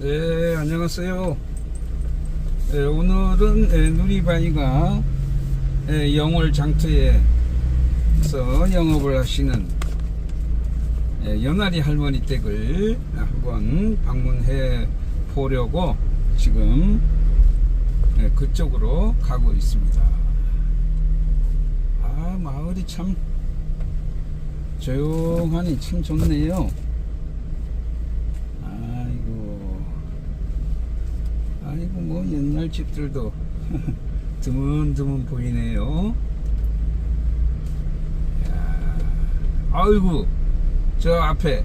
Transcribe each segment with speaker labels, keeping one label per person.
Speaker 1: 네, 안녕하세요. 네, 오늘은 예, 누리바이가 예, 영월 장터에서 영업을 하시는 예, 연아리 할머니 댁을 한번 방문해 보려고 지금 예, 그쪽으로 가고 있습니다. 아, 마을이 참 조용하니 참 좋네요. 아이고, 아이고 뭐 옛날 집들도 드문드문 보이네요. 야, 아이고 저 앞에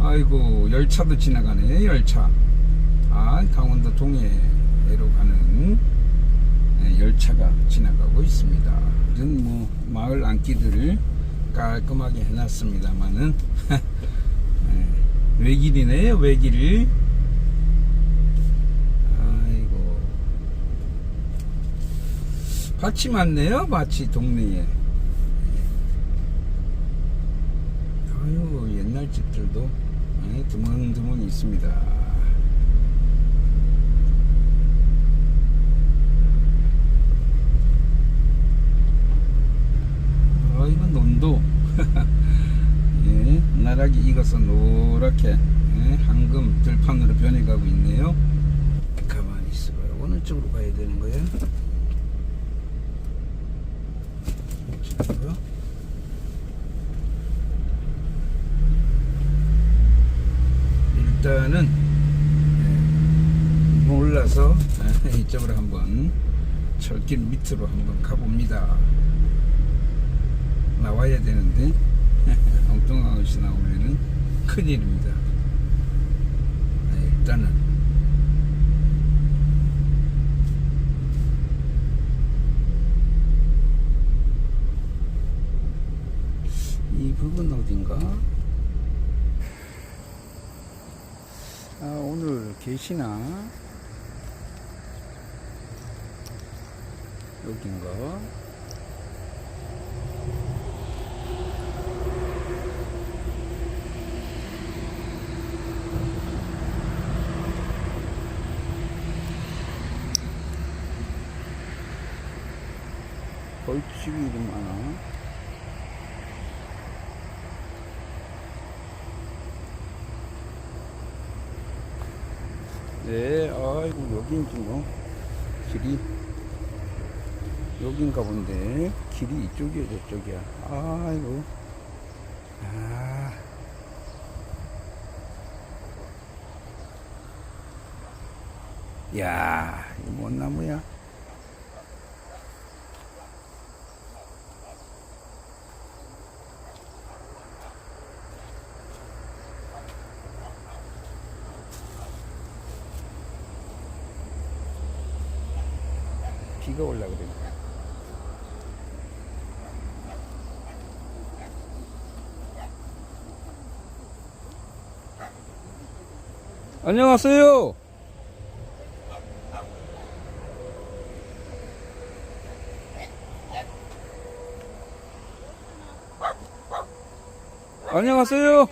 Speaker 1: 아이고 열차도 지나가네 열차. 아 강원도 동해로 가는 네, 열차가 지나가고 있습니다. 뭐 마을 안기들을 깔끔하게 해놨습니다만은 외길이네요 외길 아이고. 밭이 많네요 밭이 동네에. 아유 옛날 집들도 예, 드문드문 있습니다 아 이건 논도 예, 나락이 익어서 노랗게 예, 황금 들판으로 변해가고 있네요. 가만히 있어봐요. 어느 쪽으로 가야 되는? 이쪽으로? 일단은 예, 몰라서 예, 이쪽으로 한번 철길 밑으로 한번 가봅니다. 나와야 되는데 엉뚱한 것이 나오면은 큰일입니다. 네, 일단은 이 부분 어딘가? 아 오늘 계시나? 여긴가? 벌집이 이름 많아. 네, 아이고, 여긴지 뭐, 길이, 여긴가 본데, 길이 이쪽이야, 저쪽이야. 아이고, 아. 야, 이거 뭔 나무야? 비가 올라 그래. 안녕하세요. 안녕하세요.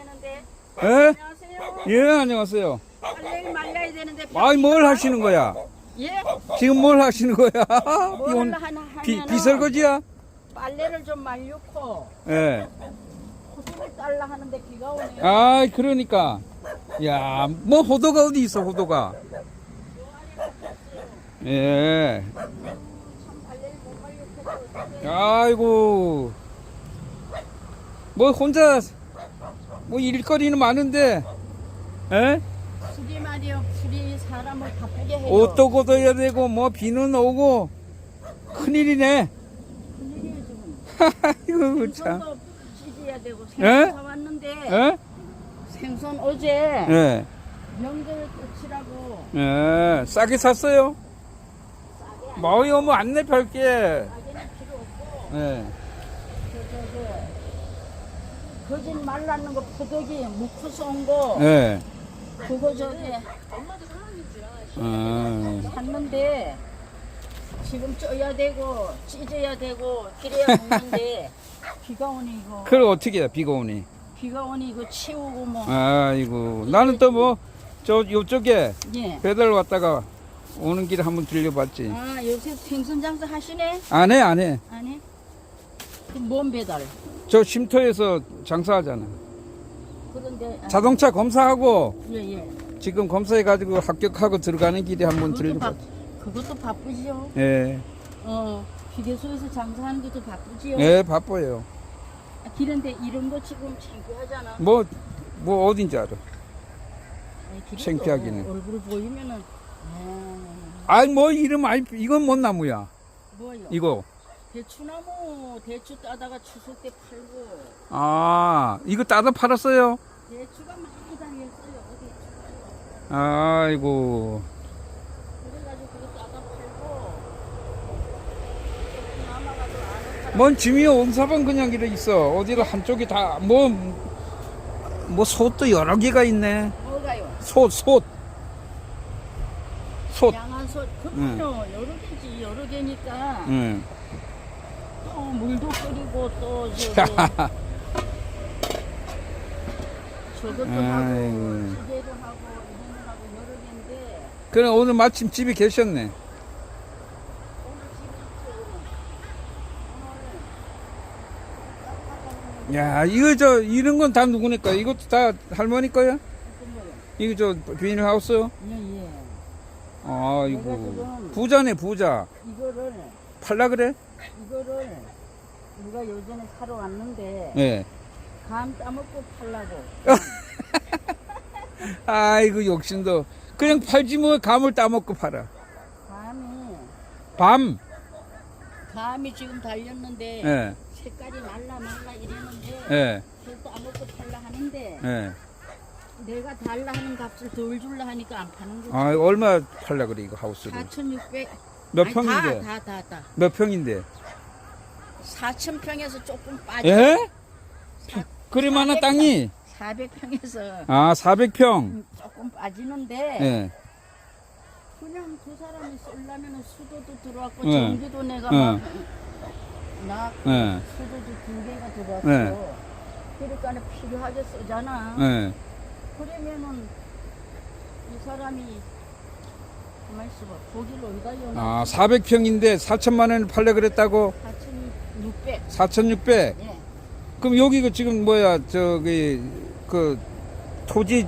Speaker 1: 예?
Speaker 2: 안녕하세요.
Speaker 1: 예, 안녕하세요. 아이, 뭘 하시는 거야?
Speaker 2: 예?
Speaker 1: 지금 뭘 하시는 거야?
Speaker 2: 뭘
Speaker 1: 이건
Speaker 2: 하나
Speaker 1: 비,
Speaker 2: 하면은
Speaker 1: 비설거지야?
Speaker 2: 빨래를 좀 말려고
Speaker 1: 예.
Speaker 2: 호수를 딸라 하는데 비가 오네 요.
Speaker 1: 아, 그러니까. 야, 뭐 호도가 어디 있어, 호도가. 예.
Speaker 2: 빨래를 못 말려고.
Speaker 1: 아이고. 뭐 혼자 뭐 일거리는 많은데. 예?
Speaker 2: 술이 말이요. 술이 사람을 바쁘게 해요.
Speaker 1: 옷도 걷어야 되고 뭐 비는 오고 큰일이네.
Speaker 2: 큰일이에요, 지금.
Speaker 1: 아이고 참.
Speaker 2: 되고
Speaker 1: 예?
Speaker 2: 생선 사왔는데
Speaker 1: 예?
Speaker 2: 생선 어제
Speaker 1: 예.
Speaker 2: 명절 끝이라고
Speaker 1: 예. 싸게 샀어요. 마을에 오면 안내 별게.
Speaker 2: 싸게는 필요 없고
Speaker 1: 예.
Speaker 2: 저저저 거짓 말랐는 거 포덕이 묵혀서 온거
Speaker 1: 예.
Speaker 2: 그거 저기
Speaker 1: 아.
Speaker 2: 샀는데 지금 쪄야 되고 찢어야 되고 그래야 먹는데 비가 오니 이거
Speaker 1: 그걸 어떻게 해 비가 오니
Speaker 2: 비가 오니 이거 치우고 뭐
Speaker 1: 아이고 나는 또 뭐 저 요쪽에
Speaker 2: 예.
Speaker 1: 배달 왔다가 오는 길에 한번 들려봤지
Speaker 2: 아 요새 생선 장사 하시네?
Speaker 1: 안 해 안 해
Speaker 2: 아니? 그뭔 배달?
Speaker 1: 저 쉼터에서 장사하잖아
Speaker 2: 그런데 아,
Speaker 1: 자동차 검사하고
Speaker 2: 예예.
Speaker 1: 지금 검사해 가지고 합격하고 들어가는 길에 한번
Speaker 2: 그것도 바,
Speaker 1: 들려봤지
Speaker 2: 그것도 바쁘지요.
Speaker 1: 예,
Speaker 2: 어 휴게소에서 장사하는 것도 바쁘지요.
Speaker 1: 예 바빠요
Speaker 2: 아, 길은데 이런 거 지금 창피하잖아.
Speaker 1: 뭐 뭐 어딘지 알아
Speaker 2: 아니, 길에도
Speaker 1: 창피하기는.
Speaker 2: 얼굴 보이면은 아,
Speaker 1: 아이 뭐 이름 아이 이건 뭔 나무야
Speaker 2: 뭐요?
Speaker 1: 이거
Speaker 2: 대추나무 대추 따다가 추석 때 팔고
Speaker 1: 아 이거 따다 팔았어요
Speaker 2: 대추가 많이 달렸어요. 대추가.
Speaker 1: 아이고. 뭔 짐이 온사방 그냥 이래 있어. 어디가 한쪽이 다 뭐 뭐 솥도 여러 개가 있네.
Speaker 2: 뭐가요?
Speaker 1: 솥 솥. 솥.
Speaker 2: 양한 솥. 그거는 여러 개지. 여러 개니까.
Speaker 1: 응.
Speaker 2: 또 물도 끓이고 또 저기 저것도
Speaker 1: 아이고.
Speaker 2: 하고 이거는 하고
Speaker 1: 그래 오늘 마침 집에 계셨네. 야 이거 저 이런 건 다 누구네 거야 이것도 다 할머니 거야? 이거 저 비닐하우스
Speaker 2: 예 예.
Speaker 1: 아이고. 부자네 부자.
Speaker 2: 이거를
Speaker 1: 팔라 그래?
Speaker 2: 이거를 누가 요전에 사러 왔는데
Speaker 1: 예.
Speaker 2: 감 따먹고 팔라고.
Speaker 1: 아이고 욕심도 그냥 팔지 뭐 감을 따먹고 팔아
Speaker 2: 감이
Speaker 1: 밤
Speaker 2: 감이 지금 달렸는데
Speaker 1: 예,
Speaker 2: 색깔이 말라 말라 이랬는데
Speaker 1: 예,
Speaker 2: 그걸 따먹고 팔라 하는데
Speaker 1: 예.
Speaker 2: 내가 달라 하는 값을 덜 줄라 하니까 안 파는 거지.
Speaker 1: 아 얼마 팔라 그래 이거 하우스를
Speaker 2: 4,600.
Speaker 1: 몇
Speaker 2: 아니,
Speaker 1: 평인데
Speaker 2: 다, 다, 다, 다.
Speaker 1: 몇 평인데
Speaker 2: 4,000평에서 조금 빠져.
Speaker 1: 예?
Speaker 2: 사-
Speaker 1: 그리 많아
Speaker 2: 400
Speaker 1: 땅이
Speaker 2: 400평에서
Speaker 1: 아 400평
Speaker 2: 조금 빠지는데
Speaker 1: 예.
Speaker 2: 그냥 두 사람이 쏠려면 수도도 들어왔고
Speaker 1: 예.
Speaker 2: 전기도 내가
Speaker 1: 예.
Speaker 2: 막 나,
Speaker 1: 예.
Speaker 2: 수도도 두 개가 들어왔고
Speaker 1: 예.
Speaker 2: 그러니까 필요하게 쓰잖아.
Speaker 1: 예.
Speaker 2: 그러면은 이 사람이 가만 있어봐. 거기를 어디다 연하?
Speaker 1: 아 400평인데 4천만 원에 팔려 그랬다고
Speaker 2: 4,600.
Speaker 1: 4,600
Speaker 2: 예.
Speaker 1: 그럼 여기 그 지금 뭐야 저기 그 토지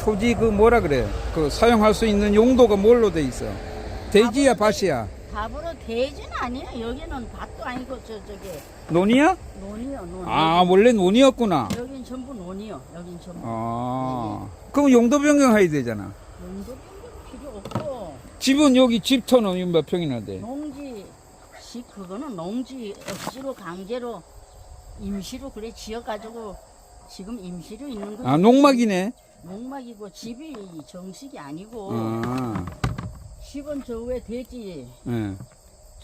Speaker 1: 토지 그 뭐라 그래 그 사용할 수 있는 용도가 뭘로 돼 있어 대지야 밭이야
Speaker 2: 답으로 대지는 아니에요. 여기는 밭도 아니고 저 저기
Speaker 1: 논이야?
Speaker 2: 논이요. 논.
Speaker 1: 아 원래 논이었구나
Speaker 2: 여긴 전부 논이요. 여긴 전부.
Speaker 1: 아 그럼 용도 변경해야 되잖아
Speaker 2: 농도 변경 필요 없고
Speaker 1: 집은 여기 집터는 몇 평이나 돼?
Speaker 2: 농지 집 그거는 농지 억지로 강제로 임시로 그래 지어가지고 지금 임시로 있는 거.
Speaker 1: 아 농막이네
Speaker 2: 농막이고 집이 정식이 아니고
Speaker 1: 아,
Speaker 2: 집은 저 위에 돼지
Speaker 1: 예.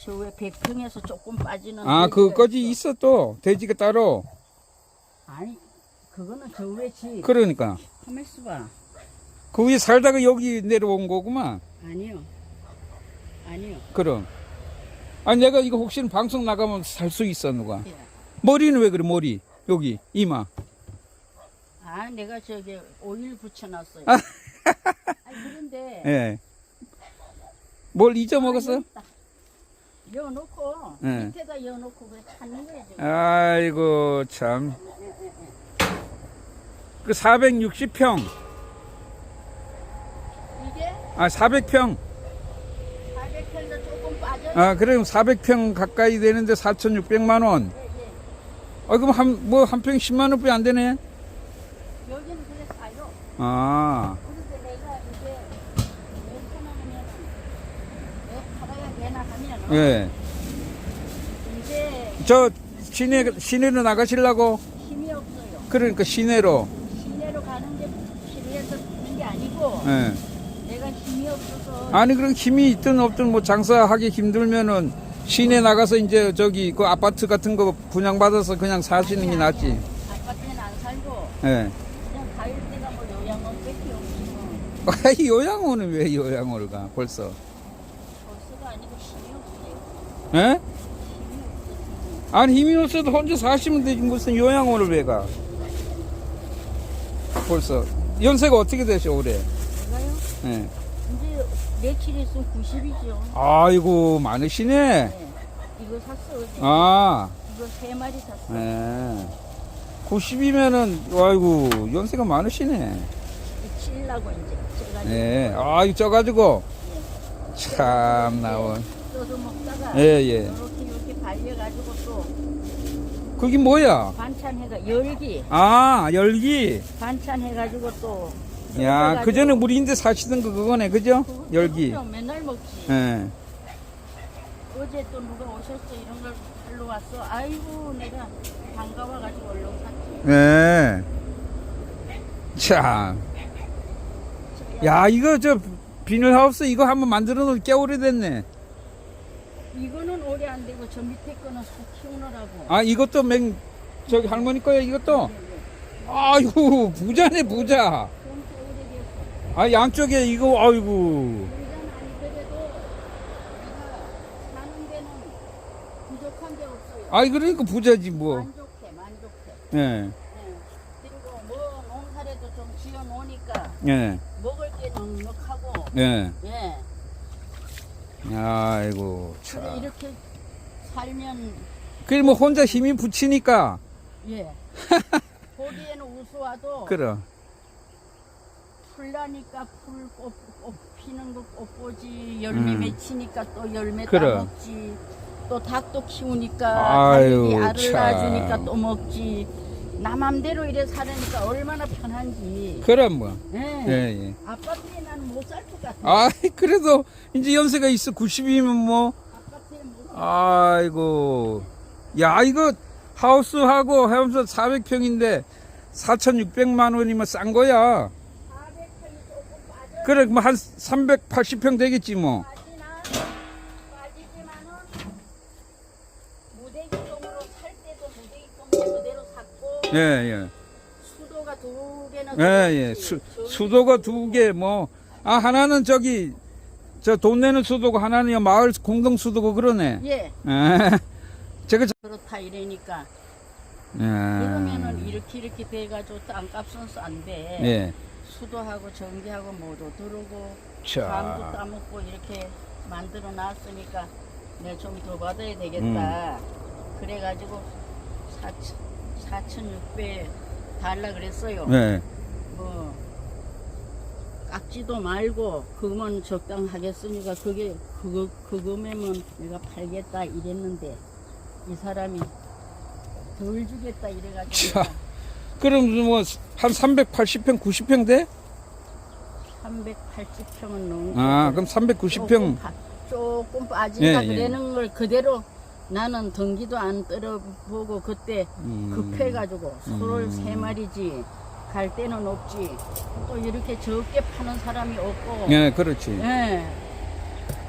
Speaker 2: 저 위에 100평에서 조금 빠지는.
Speaker 1: 아
Speaker 2: 돼지가
Speaker 1: 그거지
Speaker 2: 있어.
Speaker 1: 있어 또 돼지가 따로
Speaker 2: 아니 그거는 저 위에 집.
Speaker 1: 그러니까
Speaker 2: 가만 있어봐.
Speaker 1: 그 위에 살다가 여기 내려온 거구만
Speaker 2: 아니요. 아니요.
Speaker 1: 그럼 아니 내가 이거 혹시 방송 나가면 살 수 있어 누가
Speaker 2: 예.
Speaker 1: 머리는 왜 그래 머리 여기 이마
Speaker 2: 아, 내가 저기 오일 붙여놨어요.
Speaker 1: 아.
Speaker 2: 아니, 그런데.
Speaker 1: 예. 뭘 잊어먹었어?
Speaker 2: 여놓고
Speaker 1: 예.
Speaker 2: 밑에다 여놓고 그래 찾는 거야 지금.
Speaker 1: 아이고 참. 그 460평.
Speaker 2: 이게
Speaker 1: 아 400평.
Speaker 2: 400평에서 조금 빠져.
Speaker 1: 아 그럼 400평 가까이 되는데 4,600만 원. 아 그럼 한 뭐 한평 10만 원밖에 안 되네.
Speaker 2: 여기는 그래 사요.
Speaker 1: 아.
Speaker 2: 그런데 내가 이제 왜 팔아하면 왜 팔아야 되나 하면
Speaker 1: 예.
Speaker 2: 이제
Speaker 1: 저 시내 시내로 나가시려고
Speaker 2: 힘이 없어요.
Speaker 1: 그러니까 시내로.
Speaker 2: 시내로 가는 게 필요해서 가는 게 아니고
Speaker 1: 예.
Speaker 2: 내가 힘이 없어서
Speaker 1: 아니 그럼 힘이 있든 없든 뭐 장사하기 힘들면은 시내 나가서 이제 저기 그 아파트 같은 거 분양받아서 그냥 사시는 게 낫지.
Speaker 2: 아파트에는 안 살고
Speaker 1: 예.
Speaker 2: 그냥 가을 때가 뭐 요양원 밖에 없어서
Speaker 1: 아이 요양원은 왜 요양원을 가 벌써?
Speaker 2: 벌써가 아니고 힘이 없어요.
Speaker 1: 예?
Speaker 2: 없어서
Speaker 1: 아니 힘이 없어도 혼자 사시면 되지 무슨 요양원을 왜 가? 벌써 연세가 어떻게 되셔 올해?
Speaker 2: 제가요?
Speaker 1: 예.
Speaker 2: 이제 며칠 있으면 90이죠.
Speaker 1: 아이고 많으시네.
Speaker 2: 네. 이거 샀어. 어제.
Speaker 1: 아,
Speaker 2: 이거 세 마리 샀어.
Speaker 1: 예. 90이면은 아이고 연세가 많으시네.
Speaker 2: 칠라고 이제. 제가
Speaker 1: 예. 아, 이거 쪄가지고 참 나온.
Speaker 2: 떠서 먹다가
Speaker 1: 예, 예.
Speaker 2: 이렇게 이렇게 발려가지고 또
Speaker 1: 그게 뭐야?
Speaker 2: 반찬 해가 열기
Speaker 1: 아, 열기.
Speaker 2: 반찬 해가지고 또
Speaker 1: 야, 그 전에 우리 인데 사시던 거 그거네, 그죠? 열기.
Speaker 2: 맨날 먹지.
Speaker 1: 예.
Speaker 2: 어제 또 누가 오셨어 이런 걸 팔러 왔어. 아이고 내가 반가워가지고 얼른 샀지.
Speaker 1: 예. 참. 야, 이거 저 비닐하우스 이거 한번 만들어 놓은 꽤 오래됐네.
Speaker 2: 이거는 오래 안 되고 저 밑에 거는 소 키우느라고.
Speaker 1: 아, 이것도 맹, 저기 할머니 거야, 이것도? 아이고, 부자네, 부자. 아, 양쪽에 이거, 아이고.
Speaker 2: 부자는 아니더라도 내가 사는 데는 부족한 게 없어요.
Speaker 1: 아이, 그러니까 부자지, 뭐.
Speaker 2: 만족해 만족해.
Speaker 1: 예,
Speaker 2: 예. 그리고 뭐 농사라도 좀 지어 놓으니까
Speaker 1: 예,
Speaker 2: 먹을 게 넉넉하고
Speaker 1: 예.
Speaker 2: 예.
Speaker 1: 아이고,
Speaker 2: 그래
Speaker 1: 참.
Speaker 2: 이렇게 살면
Speaker 1: 그래, 뭐, 혼자 힘이 붙이니까.
Speaker 2: 예. 보기에는 우스워도
Speaker 1: 그래.
Speaker 2: 풀라니까 풀꽃 꽃 피는 거꽃 보지 열매
Speaker 1: 음.
Speaker 2: 맺히니까 또 열매
Speaker 1: 그래.
Speaker 2: 따먹지 또 닭도 키우니까
Speaker 1: 아유,
Speaker 2: 알을
Speaker 1: 참.
Speaker 2: 낳아주니까 또 먹지 나 맘대로 이래 사니까 얼마나 편한지
Speaker 1: 그래, 뭐.
Speaker 2: 예.
Speaker 1: 예, 예.
Speaker 2: 아파트에 나는 못살 것 같아
Speaker 1: 아, 그래도 이제 연세가 있어. 90이면 뭐.
Speaker 2: 아파트에 못
Speaker 1: 아이고. 야, 이거 하우스하고 하면서 400평인데 4,600만 원이면 싼 거야.
Speaker 2: 400평이 조금 빠져
Speaker 1: 그래, 뭐 한 380평 되겠지 뭐. 예, 예.
Speaker 2: 수도가 두 개나
Speaker 1: 예, 예. 수, 수도가 두 개, 뭐. 아, 하나는 저기, 저 돈 내는 수도고 하나는 마을 공동 수도고 그러네.
Speaker 2: 예
Speaker 1: 예. 제가, 저-
Speaker 2: 그렇다 이러니까
Speaker 1: 예.
Speaker 2: 그러면은 이렇게 이렇게 돼가지고 땅값은 싼데
Speaker 1: 예.
Speaker 2: 수도하고 전기하고 모두 들어오고
Speaker 1: 자.
Speaker 2: 밤도 따먹고 이렇게 만들어 놨으니까 내좀더 받아야 되겠다 그래가지고 4,600 달라 그랬어요
Speaker 1: 예.
Speaker 2: 뭐 깎지도 말고 그거만 적당하겠으니까 그게 그거 그거면 내가 팔겠다 이랬는데 이 사람이 덜 주겠다 이래가지고
Speaker 1: 차. 그럼 뭐, 한 380평, 90평 돼?
Speaker 2: 380평은 넘고
Speaker 1: 아, 그럼 390평.
Speaker 2: 조금 빠진다
Speaker 1: 예, 예.
Speaker 2: 그러는 걸 그대로 나는 등기도 안 떨어보고 그때
Speaker 1: 음.
Speaker 2: 급해가지고 소를
Speaker 1: 음.
Speaker 2: 세 마리지 갈 데는 없지 또 이렇게 적게 파는 사람이 없고
Speaker 1: 예, 그렇지.
Speaker 2: 예.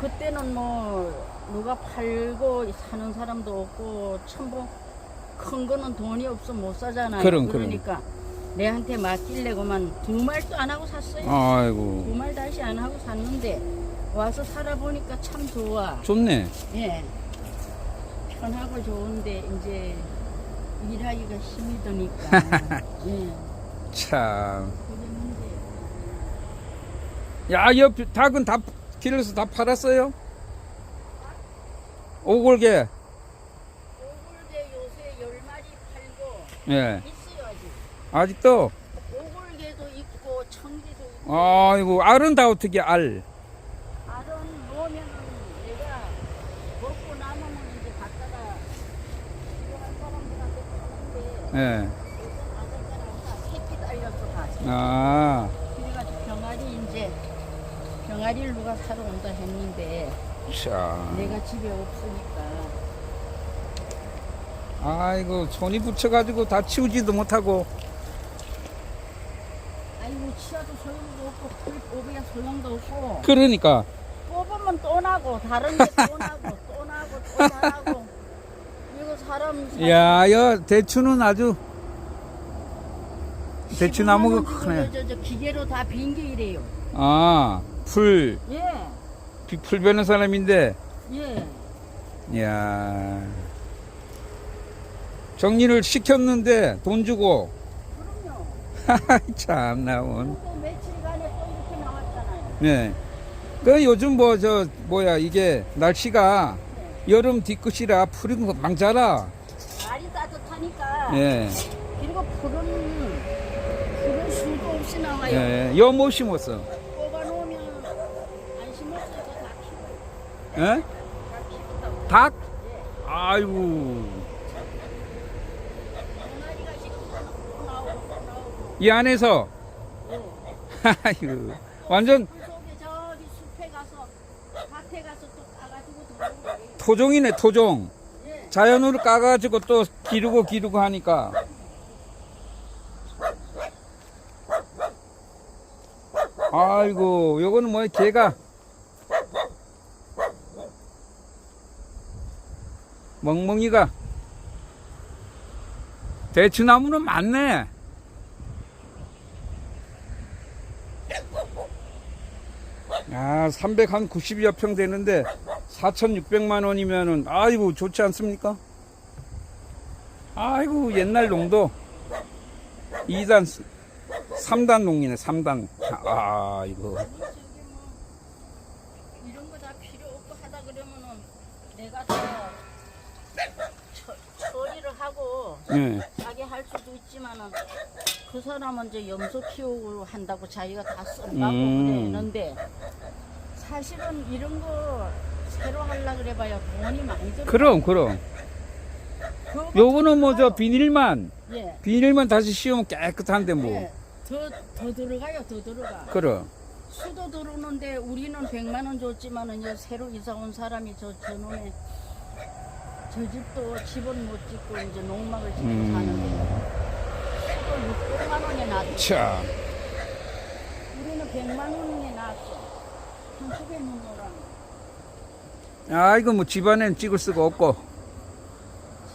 Speaker 2: 그때는 뭐 누가 팔고 사는 사람도 없고 첨부 큰 거는 돈이 없어 못 사잖아요.
Speaker 1: 그럼, 그럼.
Speaker 2: 그러니까 내한테 맡길래고만 두 말도 안 하고 샀어요.
Speaker 1: 아이고.
Speaker 2: 두 말 다시 안 하고 샀는데 와서 살아보니까 참 좋아.
Speaker 1: 좋네.
Speaker 2: 예. 편하고 좋은데 이제 일하기가 힘이 드니까. 예.
Speaker 1: 참.
Speaker 2: 그게 문제예요.
Speaker 1: 야, 옆 닭은 다 길에서 다 팔았어요? 오골개.
Speaker 2: 오골개 요새 열 마리 팔고
Speaker 1: 예.
Speaker 2: 있어요 아직.
Speaker 1: 아직도.
Speaker 2: 오골개도 있고 청기도 있고
Speaker 1: 아이고, 알은 다 어떻게 알?
Speaker 2: 알은 놓으면은 내가 먹고 남으면 이제 갖다가 필요한 사람들한테 주는데
Speaker 1: 예.
Speaker 2: 새끼.
Speaker 1: 아,
Speaker 2: 그래가지고 병아리 이제 병아리를 누가 사러 온다 했는데
Speaker 1: 자.
Speaker 2: 내가 집에 없으니까
Speaker 1: 아이고, 손이 붙여가지고 다 치우지도 못하고.
Speaker 2: 치아도 소용도 없고 풀 뽑아야 소용도 없고
Speaker 1: 그러니까.
Speaker 2: 뽑으면 또 나고 다른 게 또 나고 또 나고 또 나고 이거 사람 사-
Speaker 1: 야, 여 대추는 아주. 대추 나무가
Speaker 2: 15만 원
Speaker 1: 크네.
Speaker 2: 주고 저, 저 기계로 다 빈 게 이래요.
Speaker 1: 아, 풀.
Speaker 2: 예,
Speaker 1: 풀 베는 사람인데.
Speaker 2: 예.
Speaker 1: 야 정리를 시켰는데 돈 주고. 참나
Speaker 2: 이렇게 나왔잖아요.
Speaker 1: 네. 그 요즘 뭐 저 뭐야 이게 날씨가 여름 뒤끝이라 푸른 거 망자라.
Speaker 2: 날이 따뜻하니까.
Speaker 1: 예.
Speaker 2: 그리고 푸른 푸른 수도 없이 나와요.
Speaker 1: 예. 여못 심었어.
Speaker 2: 뽑아놓으면 안 심었어도 다 키워.
Speaker 1: 예?
Speaker 2: 다 키운다고.
Speaker 1: 닭?
Speaker 2: 예.
Speaker 1: 아이고.
Speaker 2: 고 들어오고 그래요.
Speaker 1: 토종이네 토종.
Speaker 2: 예.
Speaker 1: 자연으로 까가지고 또 기르고 기르고 하니까. 아이고, 요거는 뭐 개가 멍멍이가 대추나무는 많네. 아, 390여 평 되는데 4,600만 원이면은 아이고 좋지 않습니까? 아이고 옛날 농도 2단 3단 농이네 3단 아 이거
Speaker 2: 이런 거 다 필요 없고 하다 그러면은 내가 다 처- 처리를 하고
Speaker 1: 예.
Speaker 2: 자기 할 수도 있지만은 그 사람은 이제 염소 키우고 한다고 자기가 다 쓴다고
Speaker 1: 음.
Speaker 2: 그러는데 사실은 이런 거 새로 하려 그래봐야 돈이 많이 들어.
Speaker 1: 그럼 그럼
Speaker 2: 그거
Speaker 1: 요거는 뭐 저 비닐만
Speaker 2: 예.
Speaker 1: 비닐만 다시 씌우면 깨끗한데 뭐
Speaker 2: 예. 더, 더 들어가요, 더 들어가.
Speaker 1: 그럼
Speaker 2: 수도 들어오는데 우리는 100만 원 줬지만은 요 새로 이사 온 사람이 저 저놈의 저 집도 집은 못 짓고 이제 농막을 짓고
Speaker 1: 음.
Speaker 2: 사는데 600만 원에 놨고
Speaker 1: 자
Speaker 2: 우리는 100만 원에 놨어. 한쪽에 놓노랑
Speaker 1: 아 이거 뭐 집안엔 찍을 수가 없고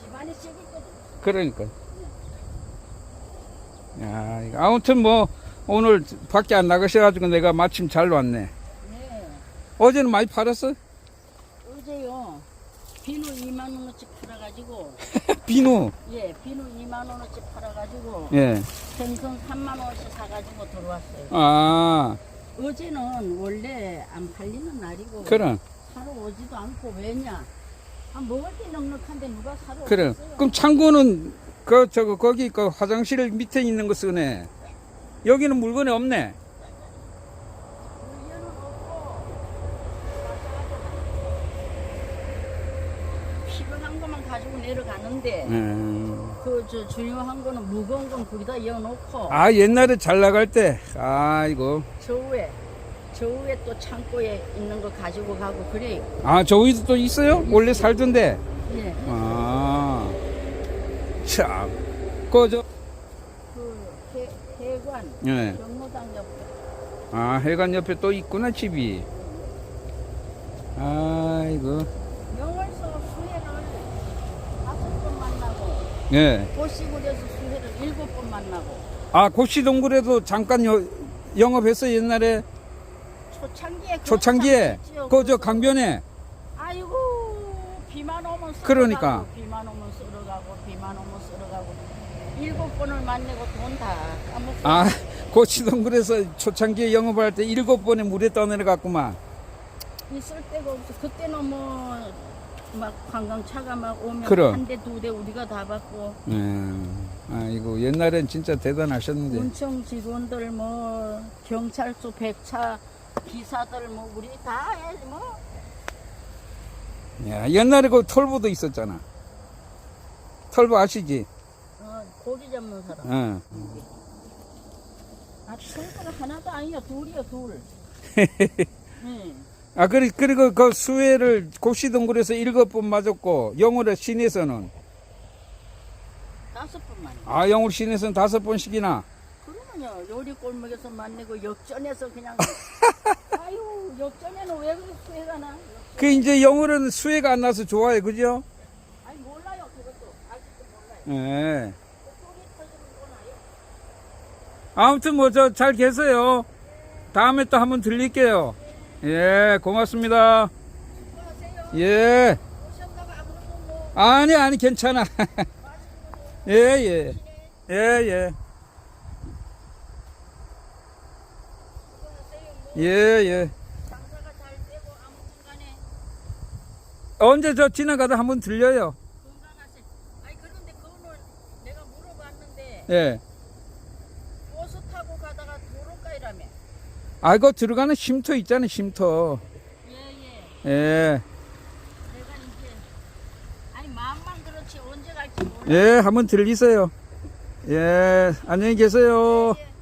Speaker 2: 집안에 찍을 것도
Speaker 1: 그러니까 야 이거 아무튼 뭐 오늘 밖에 안 나가셔가지고 내가 마침 잘 왔네
Speaker 2: 네.
Speaker 1: 어제는 많이 팔았어?
Speaker 2: 어제요. 비누 2만 원어치 팔아가지고
Speaker 1: 비누
Speaker 2: 예 비누 2만 원어치 팔아가지고
Speaker 1: 예.
Speaker 2: 생선 3만 원어치 사가지고 들어왔어요.
Speaker 1: 아,
Speaker 2: 어제는 원래 안 팔리는 날이고
Speaker 1: 그럼,
Speaker 2: 사러 오지도 않고 왜냐? 아, 먹을 게 넉넉한데 누가 사러
Speaker 1: 그래.
Speaker 2: 오겠어요?
Speaker 1: 그럼 창고는 그 저거 거기 그 화장실 밑에 있는 거 쓰네. 여기는 물건이 없네.
Speaker 2: 물건은 없고 필요한 것만 가지고 내려가는데
Speaker 1: 음.
Speaker 2: 그 저 중요한 거는 무거운 건 거기다 이어놓고
Speaker 1: 아 옛날에 잘 나갈 때, 아 이거,
Speaker 2: 저 위에 저 위에 또 창고에 있는 거 가지고 가고 그래요.
Speaker 1: 아 저기도 또 있어요? 원래 살던데.
Speaker 2: 예.
Speaker 1: 아, 참, 그저,
Speaker 2: 그 해, 해관
Speaker 1: 예.
Speaker 2: 경로당 옆에
Speaker 1: 아 해관 옆에 또 있구나 집이. 아 이거,
Speaker 2: 영월서 수해를 다섯 번 만나고
Speaker 1: 예.
Speaker 2: 고시골에서 수해를 일곱 번 만나고
Speaker 1: 아 고시 동굴에도 잠깐 여, 영업했어 옛날에
Speaker 2: 초창기에
Speaker 1: 초창기에. 그 저. 강변에.
Speaker 2: 아이고 비만 오면 쓸어가고
Speaker 1: 그러니까.
Speaker 2: 비만 오면 쓸어가고 비만 오면 쓸어가고 일곱 번을 만내고 돈 다 까먹고
Speaker 1: 아, 고치동굴에서 초창기에 영업할 때 일곱 번에 물에 떠내려 갔구만.
Speaker 2: 있을 데가 없어 그때는 뭐 막 관광차가 막 오면
Speaker 1: 그럼.
Speaker 2: 한 대 두 대 우리가 다 받고
Speaker 1: 음, 아이고, 옛날엔 진짜 대단하셨는데.
Speaker 2: 군청 직원들 뭐 경찰서 백차 기사들 뭐 우리 다 뭐
Speaker 1: 야, 옛날에 그 털보도 있었잖아. 털보 아시지?
Speaker 2: 어, 고기 잡는 사람
Speaker 1: 응.
Speaker 2: 아 친구가 하나도 아니야 둘이야 둘 네.
Speaker 1: 아, 그리, 그리고 그 수해를 고시동굴에서 일곱 번 맞았고, 영월의 시내에서는,
Speaker 2: 다섯 번만
Speaker 1: 아, 영월 시내에서는 다섯 번씩이나.
Speaker 2: 그러면요 요리 골목에서 만나고 역전해서 그냥 아유 역전에는 왜 그렇게 수해가
Speaker 1: 나그 이제 영월은 수해가 안 나서 좋아요, 그죠?
Speaker 2: 아니 몰라요 그것도 아직도 몰라요
Speaker 1: 예.
Speaker 2: 소리 터지는 건 아요
Speaker 1: 아무튼 뭐 저 잘 계세요. 다음에 또 한번 들릴게요. 예, 고맙습니다. 예. 아니, 아니, 괜찮아. 예, 예. 예, 예. 예, 예. 언제 저 지나가다 한번 들려요.
Speaker 2: 건강하세요. 아니 그런데 그거는 내가 물어봤는데
Speaker 1: 예.
Speaker 2: 버스 타고 가다가 도로가이라며.
Speaker 1: 아이고, 들어가는 쉼터 있잖아요, 쉼터.
Speaker 2: 예 예.
Speaker 1: 예.
Speaker 2: 내가 이제 아니 마음만 그렇지 언제 갈지 몰라.
Speaker 1: 예, 한번 들리세요. 예, 안녕히 계세요.
Speaker 2: 예.